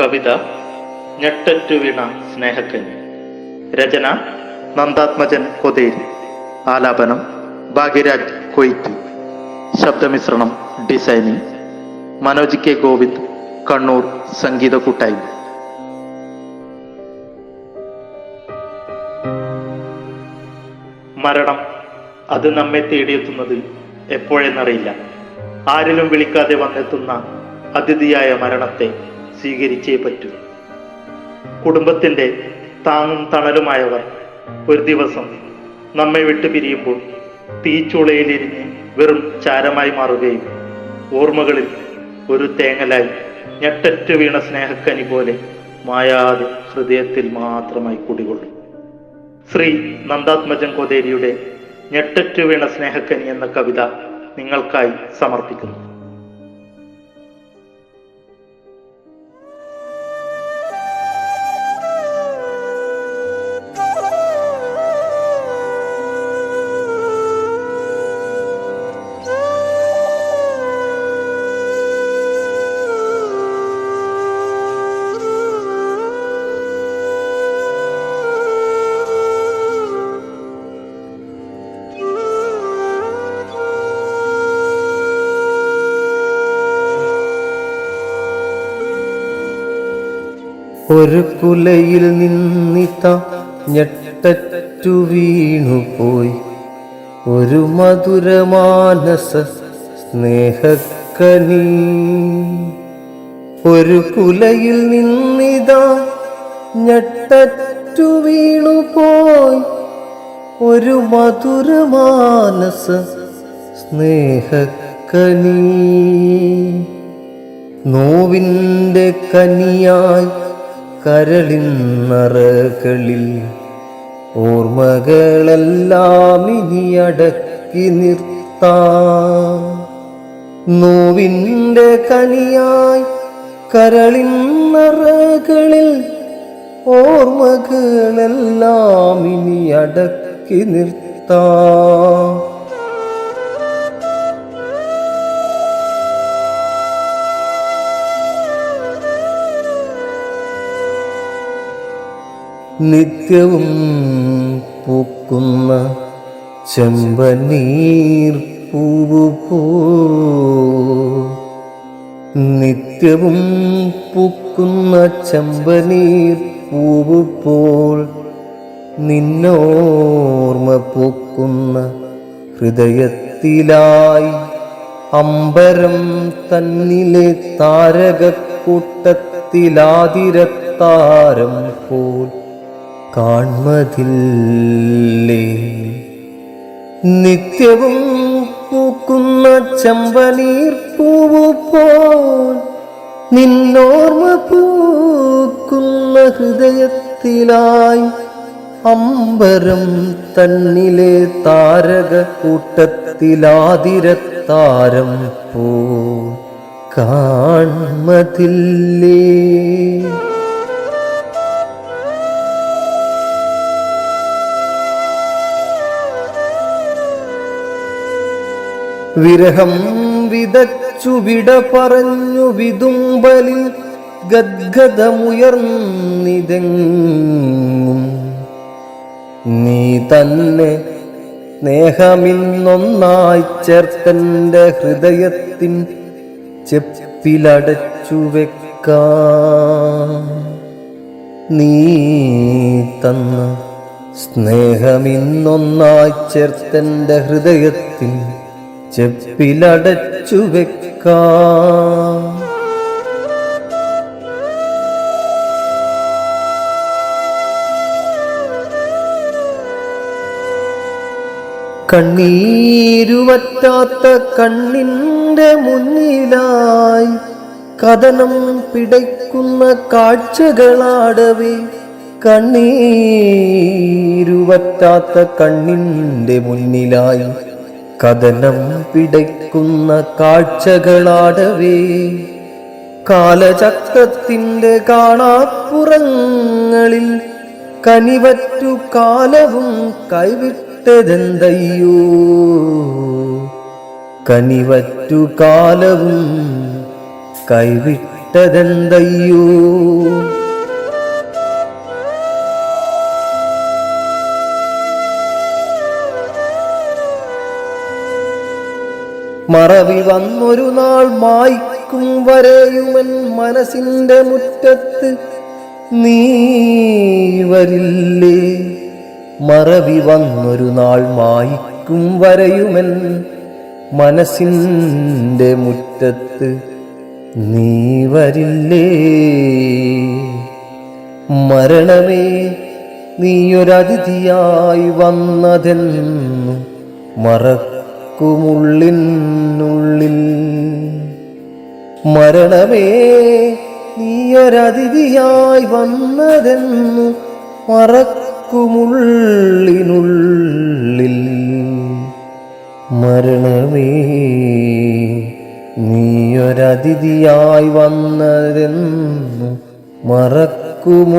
കവിത ഞെട്ടറ്റു വീണ രചന നന്ദാത്മജൻ കൊതേരി. ആലാപനം ഭാഗ്യരാജ് കൊയ്ത്തി. ശബ്ദമിശ്രണം ഡിസൈനിങ്. മനോജ് കെ ഗോവിന്ദ് കണ്ണൂർ സംഗീത കൂട്ടായ്മ. മരണം അത് നമ്മെ തേടിയെത്തുന്നത് എപ്പോഴെന്നറിയില്ല. ആരിലും വിളിക്കാതെ വന്നെത്തുന്ന അതിഥിയായ മരണത്തെ സ്വീകരിച്ചേ പറ്റൂ. കുടുംബത്തിന്റെ താങ്ങും തണലുമായവർ ഒരു ദിവസം നമ്മെ വിട്ടു പിരിയുമ്പോൾ തീച്ചുളയിലിരിഞ്ഞ് വെറും ചാരമായി മാറുകയും ഓർമ്മകളിൽ ഒരു തേങ്ങലായി ഞെട്ടറ്റു വീണ സ്നേഹക്കനി പോലെ മായാതെ ഹൃദയത്തിൽ മാത്രമായി കുടികൊള്ളും. ശ്രീ നന്ദാത്മജൻ കോതേരിയുടെ ഞെട്ടറ്റു വീണ സ്നേഹക്കനി എന്ന കവിത നിങ്ങൾക്കായി സമർപ്പിക്കുന്നു. ഒരു കുലയിൽ നിന്നിത്ത ഞെട്ടറ്റു വീണുപോയി ഒരു മധുരമാനസ സ്നേഹക്കനി. ഒരു കുലയിൽ നിന്നിതാ ഞെട്ടറ്റു വീണുപോയി ഒരു മധുരമാനസ സ്നേഹക്കനി. നോവിന്റെ കനിയായി കരളിന്നറകളിൽ ഓർമ്മകളെല്ലാം ഇനി അടക്കി നിർത്താം. നോവിന്റെ കനിയായി കരളിന്നറകളിൽ ഓർമ്മകളെല്ലാം ഇനി അടക്കി നിർത്താം. നിത്യവും പൂക്കുന്ന ചെമ്പനീർ പൂവു പോ നിത്യവും പൂക്കുന്ന ചെമ്പനീർ പൂവുപോൾ നിന്നോർമ്മ പൂക്കുന്ന ഹൃദയത്തിലായി അമ്പരം തന്നിലെ താരകക്കൂട്ടത്തിലാതിരത്താരം പോൽ കാൺമതില്ലേ നിത്യവും പൂക്കുന്ന ചമ്പനീർ പൂവു പോൽ നിന്നോർമ്മ പൂക്കുന്ന ഹൃദയത്തിലായി അമ്പരം തന്നിലെ താരക കൂട്ടത്തിലാതിരത്താരം പോ കാൺമതില്ലേ വിരഹം വിതച്ചു വിട പറഞ്ഞു വിതുമ്പലിൽ ഗദ്ഗതമുയർന്നിതെങ്ങും നീ തന്നെ സ്നേഹമിന്നൊന്നായി ചേർത്തന്റെ ഹൃദയത്തിൻ ചെപ്പിലടച്ചു വെക്കാം. നീ തന്ന സ്നേഹമിന്നൊന്നായി ചേർത്തന്റെ ഹൃദയത്തിൽ ചെപ്പിലടച്ചു വെക്കാം. കണ്ണീരുവറ്റാത്ത കണ്ണിന്റെ മുന്നിലായി കഥനം പിടയ്ക്കുന്ന കാഴ്ചകളാടവേ. കണ്ണീരുവറ്റാത്ത കണ്ണിന്റെ മുന്നിലായി കഥനം പിടയ്ക്കുന്ന കാഴ്ചകളാടവേ. കാലചക്രത്തിന്റെ കാണാപ്പുറങ്ങളിൽ കനിവറ്റു കാലവും കൈവിട്ടതെന്തയ്യോ. കനിവറ്റു കാലവും കൈവിട്ടതെന്തയ്യോ. മറവി വന്നൊരു നാൾ മായ്ക്കും വരെയുമൻ മനസ്സിന്റെ മുറ്റത്ത്. നീ വരില്ലേ? മറവി വന്നൊരു നാൾ മായ്ക്കും വരെയുമൻ മനസ്സിന്റെ മുറ്റത്ത്. നീ വരില്ലേ? മരണമേ നീയൊരതിഥിയായി വന്നതെന്നു മറക്കുമുള്ളിനുള്ളിൽ മരണമേ നീയൊരതിഥിയായി വന്നതെന്നു മറക്കുമുള്ളിനുള്ളിൽ. മരണമേ നീയൊരതിഥിയായി വന്നതെന്നു മറക്കുമുള്ളിനുള്ളിൽ.